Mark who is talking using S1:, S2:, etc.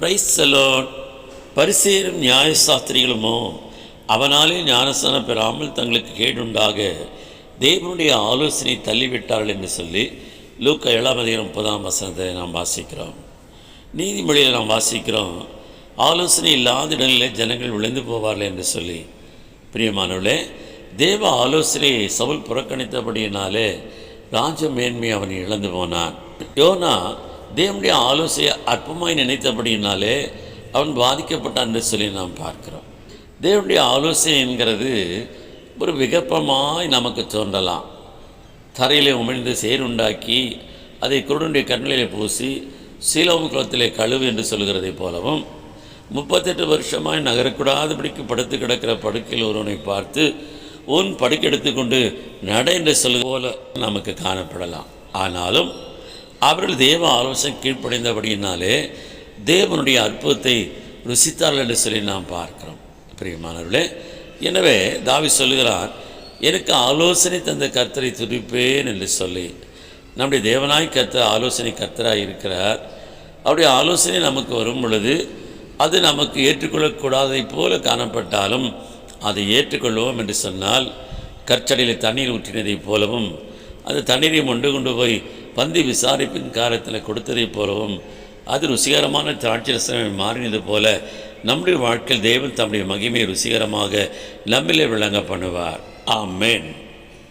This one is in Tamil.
S1: பிரைஸ் செலோன் பரிசேரும் நியாயசாஸ்திரிகளுமோ அவனாலே ஞானஸ்தானம் பெறாமல் தங்களுக்கு கேடுண்டாக தேவனுடைய ஆலோசனை தள்ளிவிட்டார்கள் என்று சொல்லி லூக்க ஏழாம் அதிகாரம் முப்பதாம் வசனத்தை நாம் வாசிக்கிறோம். நீதிமொழியில் நாம் வாசிக்கிறோம். ஆலோசனை இல்லாத இடங்களில் ஜனங்கள் விழுந்து போவார்கள் என்று சொல்லி. பிரியமானவர்களே தேவ ஆலோசனையை சவுல் புறக்கணித்தபடியினாலே ராஜ மேன்மை அவன் இழந்து போனான். யோனா தேவனுடைய ஆலோசையை அற்பமாய் நினைத்தபடினாலே அவன் பாதிக்கப்பட்டான் என்று சொல்லி நாம் பார்க்கிறோம். தேவனுடைய ஆலோசனை என்கிறது ஒரு விகப்பமாய் நமக்கு தோன்றலாம். தரையிலே உமிழ்ந்து சேருண்டாக்கி அதை குருடனுடைய கண்களிலே பூசி சீலோம் குளத்திலே கழுவு என்று சொல்கிறதை போலவும் முப்பத்தெட்டு வருஷமாய் நகரக்கூடாதபடிக்கு படுத்து கிடக்கிற படுக்கையில் ஒருவனை பார்த்து உன் படுக்கை எடுத்துக்கொண்டு நட என்று சொல்வது போல நமக்கு காணப்படலாம். ஆனாலும் அவர்கள் தேவ ஆலோசனை கீழ்ப்படைந்தபடியினாலே தேவனுடைய அற்புதத்தை ருசித்தார்கள் என்று சொல்லி நாம் பார்க்கிறோம். பிரியமானவர்களே எனவே தாவி சொல்லுகிறார் எனக்கு ஆலோசனை தந்த கர்த்தரை துதிப்பேன் என்று சொல்லி. நம்முடைய தேவனாய் கர்த்தர் ஆலோசனை கர்த்தராக இருக்கிறார். அவருடைய ஆலோசனை நமக்கு வரும் பொழுது அது நமக்கு ஏற்றுக்கொள்ளக்கூடாதை போல காணப்பட்டாலும் அதை ஏற்றுக்கொள்வோம் என்று சொன்னால் கற்சடையில் தண்ணீர் ஊற்றினதைப் போலவும் அந்த தண்ணீரையும் கொண்டு கொண்டு போய் பந்தி விசாரிப்பின் காலத்தில் கொடுத்ததைப் போலவும் அது ருசிகரமான திராட்சரசனை மாறினது போல நம்முடைய வாழ்க்கையில் தேவன் தம்முடைய மகிமையை ருசிகரமாக நம்மிலே விளங்க பண்ணுவார். ஆமேன்.